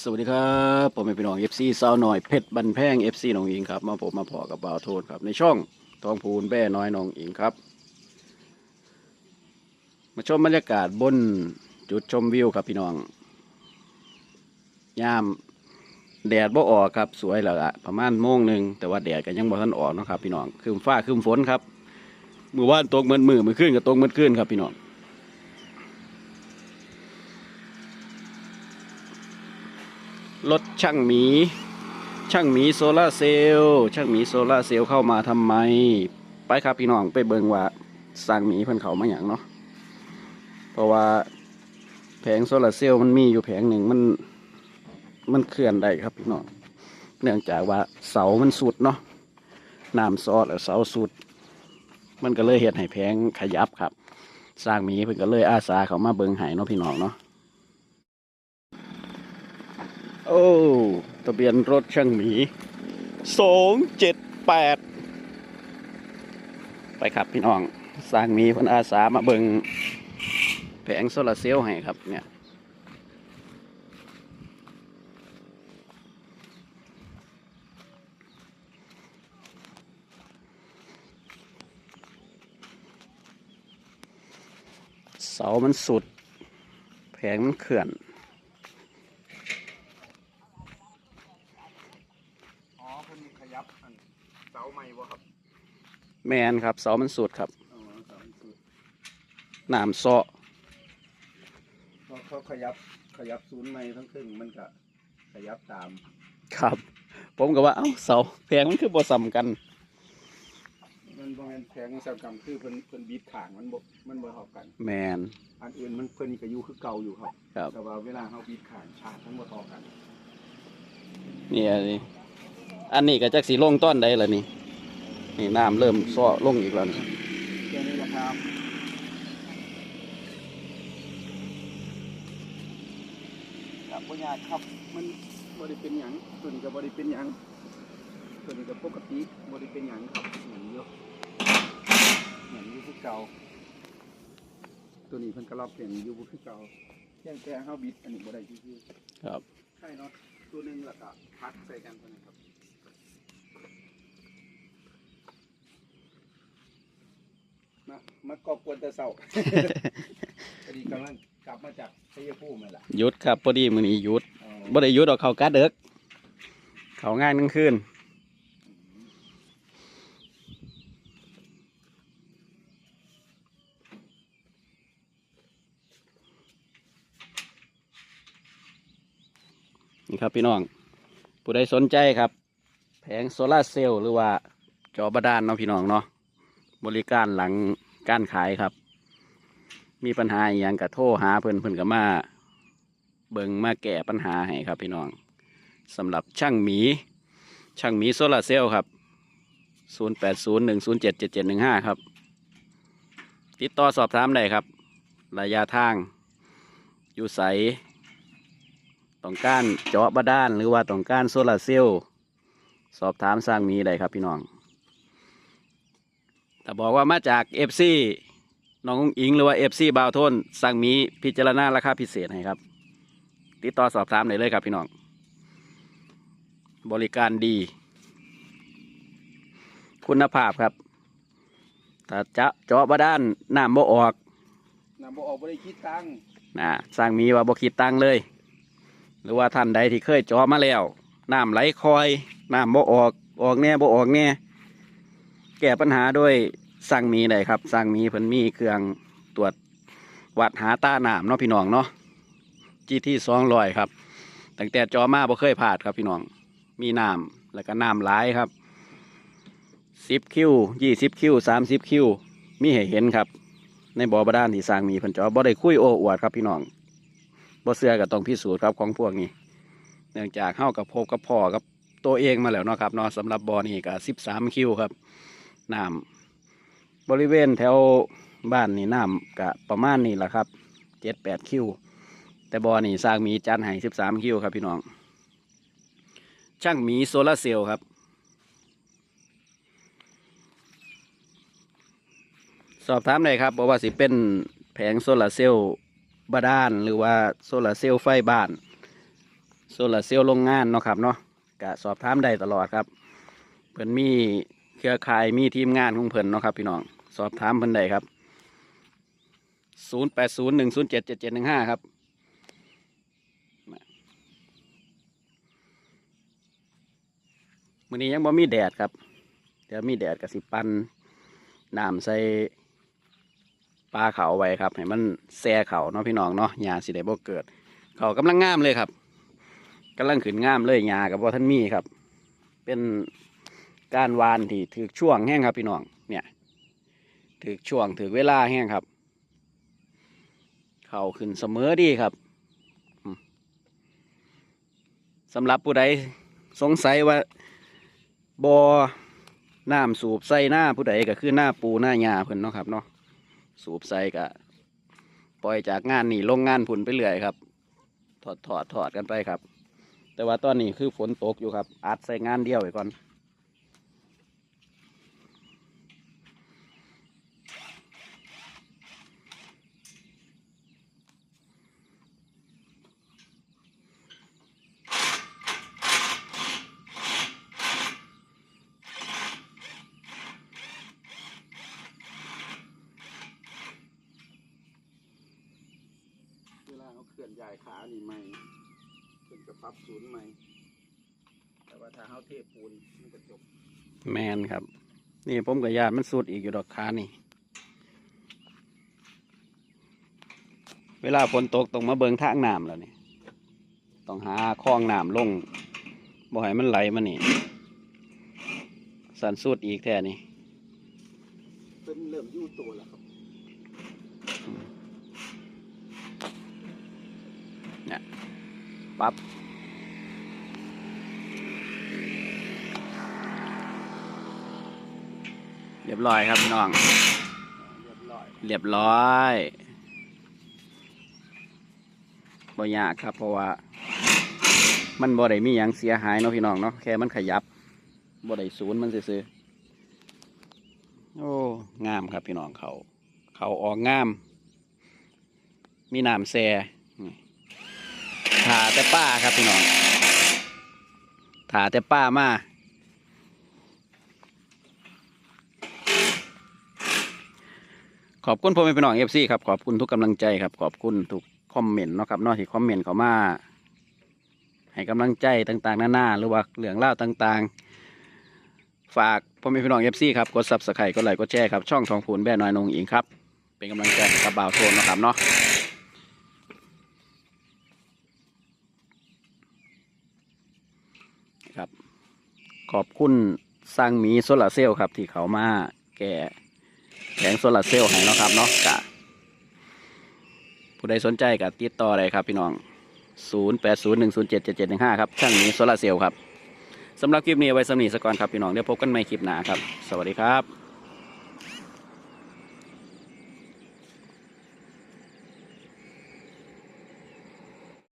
สวัสดีครับผมเป็นพี่น้อง FC สาวหน่อยเพชรบันแพง FC น้องอิงครับมาผมมาพอกับบ่าวโทษครับในช่องทองพูนแบ่น้อยน้องอิงครับ มาชมบรรยากาศบนจุดชมวิวครับพี่น้องยามแดดบ่ออกครับสวยแล้วละประมาณโมงหนึ่งแต่ว่าแดดก็ยังบ่ทันออกนะครับพี่น้องคืมฟ้าคืมฝนครับมือว่านตกเหมือนมือมือขึ้นก็ตกเหมือนขึ้นครับพี่น้อง รถช่างหมี ช่างหมีโซลาเซลล์ช่างหมีโซลาเซลล์เข้ามาทำไม ไปครับพี่น้องไปเบิงว่าสร้างหมีเพิ่นเขามาอย่างเนาะเพราะว่าแผงโซลาเซลล์มันมีอยู่แผงหนึ่งมันมันเคลื่อนได้ครับพี่น้องเนื่องจากว่าเสามันสุดเนาะน้ำซอดแล้วเสาสุด มันก็เลยเห็ดให้แผงขยับครับ สร้างหมีเพิ่นก็เลยอาสาเขามาเบิงให้เนาะพี่น้องเนาะ โอ้ทะเบียนรถช่างหมีสองเจ็ดแปดไปครับพี่น้องสร้างมีพันอาสามาเบิงแผงโซลาร์เซลล์ให้ครับเนี่ยเสามันสุด แผงมันเขื่อน อ๋อเพิ่นขยับอัน เสาใหม่บ่ครับแมนครับเสามันสุดครับอ๋อเสาสุดน้ำซอพอเขาขยับขยับศูนย์ใหม่ทั้งครึ่งมันก็ขยับตามครับ ผมก็ว่าเอ้าเสาแพงมันคือบ่ซ้ำกัน มันบ่แม่นแพงอุตสาหกรรมคือเพิ่นเพิ่นบีดขางมันบ่มันบ่เท่ากัน แมน อันอื่นมันเพิ่นนี่ก็อยู่คือเก่าอยู่ครับ ครับ แต่ว่าเวลาเฮาบีดขางชาติมันบ่เท่ากันนี่อันนี้ อันนี้ก็จักสีลงต้นใดล่ะนี่นี่น้ำเริ่มซ้อลงอีกแล้วนี่แค่นี้แหละครับครับบ่ยากครับมันบ่ได้เป็นหยังตัวนี้ก็บ่ได้เป็นหยังตัวนี้ก็ปกติบ่ได้เป็นหยังครับเหมือนอยู่เหมือนอยู่คือเก่าตัวนี้เพิ่นก็รอบเปลี่ยนอยู่บ่คือเก่าเพียงแต่เฮาบิดอันนี้บ่ได้ซื่อครับๆใช่เนาะตัวหนึงแล้วก็พัดใส่กันตัวนี้ครับ มามากอบกวนแต่เช้าพอดีกำลังกลับมาจากชัยภูมินั่นแหละหยุดครับพอดีมื้อนี้หยุดอ๋อบ่ได้หยุดออกเขากัดเด็กเขาง่ายนั่งคืนนี่ครับพี่น้อง ผู้ใดสนใจครับ แผงโซลาร์เซลล์หรือว่าจอบาดาลเนาะพี่น้องเนาะ บริการหลังการขายครับ มีปัญหาอย่างกระโทรหาเพิ่อนเพิ่อนก็มา เบิงมาแก้ปัญหาให้ครับพี่น้องสำหรับช่างหมี ช่างหมีโซลาร์เซลล์ครับ 0801077715 ครับ ติดต่อสอบถามได้ครับ ระยะทาง อยู่ใสต้องการเจาะบาดาลหรือว่าต้องการโซลาร์เซลล์สอบถามสร้างหมีได้ครับพี่น้อง แต่บอกว่ามาจาก FC น้องอุ๊งอิงหรือว่า FC บาวโทนสั่งหมีพิจารณาราคาพิเศษให้ครับ ติดต่อสอบถามได้เลยครับพี่น้อง บริการดี คุณภาพครับถ้าจะเจาะบาด้านน้ำบ่ออกน้ำบ่ออกบ่ได้คิดตังค์นะสร้างมีว่าบ่คิดตังค์เลย หรือว่าท่านใดที่เคยเจาะมาแล้วน้ำไหลคอยน้ำบ่ออกออกแน่บ่ออกแน่แก้ปัญหาด้วยสั่งมีได้ครับสั่งมีเพิ่นมีเครื่องตรวจวัดหาต้าหน้ำเนาะพี่น้องเนาะจีที่สองลอยครับตั้งแต่จอมาบ่เคยผ่าดครับพี่น้อง มีน้ำแล้วก็น้ำหลายครับสิบคิวยี่สิบคิวสามสิบคิวมีให้เห็นครับ ในบ่อบาดาลที่สร้างมีเพันจอบ่ได้คุยโอ้อวดครับพี่น้องบ่เสือก็ต้องพิสูจน์ครับของพวกนี้ เนื่องจากเข้ากับพบกับพ่อกับตัวเองมาแล้วเนาะครับเนาะสำหรับบ่อนี่ก็สิบสามคิวครับ น้ำบริเวณแถวบ้านนี่น้ำก็ประมาณนี้แหละครับเจ็ดแปดคิว แต่บอนี่สร้างมีจานให้สิบสามคิวครับพี่น้อง ช่างมีโซลาร์เซลล์ครับ สอบถามเลยครับบอกว่าสิเป็นแผงโซลาร์เซลล์บาดาลหรือว่าโซลาร์เซลล์ไฟบ้านโซลาร์เซลล์โรงงานเนาะครับเนาะก็สอบถามได้ตลอดครับเพิ่นมี เครือข่ายมีทีมงานของเพิ่นเนาะครับพี่น้อง สอบถามเพิ่นได้ครับ0 8 0 1 0 7 7 7 1 5ครับมื้อนี้ยังบ่มีแดดครับ เดี๋ยวมีแดดกับสิปันน้ำใส่ปลาเขาไว้ครับ ให้มันแซ่เขาเนาะพี่น้องเนาะหญ้าสิได้บ่เกิด เขากำลังงามเลยครับกำลังขึ้นงามเลยหญ้ากับบ่ท่านมีครับ เป็น การวานที่ถือช่วงแห้งครับพี่น้องเนี่ยถือช่วงถือเวลาแห้งครับ เขาขึ้นเสมอดีครับสำหรับผู้ใดสงสัยว่าบอน้ำสูบใส่หน้าผู้ใดก็คือหน้าปูหน้าหญ้าเพิ่นเนาะครับเนาะสูบใส่ก็ปล่อยจากงานนี่ลงงานผุนไปเรื่อยครับ ถอดถอดถอดกันไปครับ แต่ว่าตอนนี้คือฝนตกอยู่ครับอัดใส่งานเดียวไว้ก่อน เวลาเขาเคลื่อนย้ายขานี่ไม่เป็นกระพับศูนย์ใหม่ แต่ว่าถ้าเขาเทปูนมันก็จบแมนครับ นี่ผมกับญาติมันสุดอีกอยู่ดอกขานี่ เวลาฝนตกต้องมาเบิงทางน้ำแล้วนี่ต้องหาคลองน้ำลงบ่ให้มันไหลมานี่ สันสุดอีกแท่นี่เป็นเริ่มยู่ตัวแล้วครับ ปั๊บเรียบร้อยครับพี่น้องเรียบร้อยเรียบร้อยบ่ยากครับ เพราะว่า มันบ่ได้มีหยังเสียหายเนาะพี่น้องเนาะแค่มันขยับบ่ได้ศูนย์มันซื่อๆโอ้งามครับพี่น้องเขา เขาออกงาม มีน้ำแซ่นี่ถาแต่ป้าครับพี่น้องถาแต่ป้ามาขอบคุณพ่อแม่พี่น้องเอฟซีครับขอบคุณทุกกำลังใจครับขอบคุณทุกคอมเมนต์เนาะครับนอกที่คอมเมนต์เขามาให้กำลังใจต่างๆหนานาหรือว่าเรื่องเล่าต่างๆ ฝากพ่อแม่พี่น้องเอฟซีครับกดซับสไครต์กดไลค์กดแชร์ครับช่องทองพูนแบ่น้อยนงอิงครับเป็นกำลังใจกับบ่าวโทนนะครับเนาะ ครับ ขอบคุณสร้างมีโซลาร์เซลล์ครับ ที่เขามาแก่แผงโซลาร์เซลล์ให้เนาะครับเนาะกะผู้ใดสนใจกับติดต่อได้ครับพี่น้อง 0801077715 ครับช่างมีโซลาร์เซลล์ครับสำหรับคลิปนี้ไว้สำนีสกอนครับพี่น้องเดี๋ยวพบกันใหม่คลิปหน้าครับ สวัสดีครับ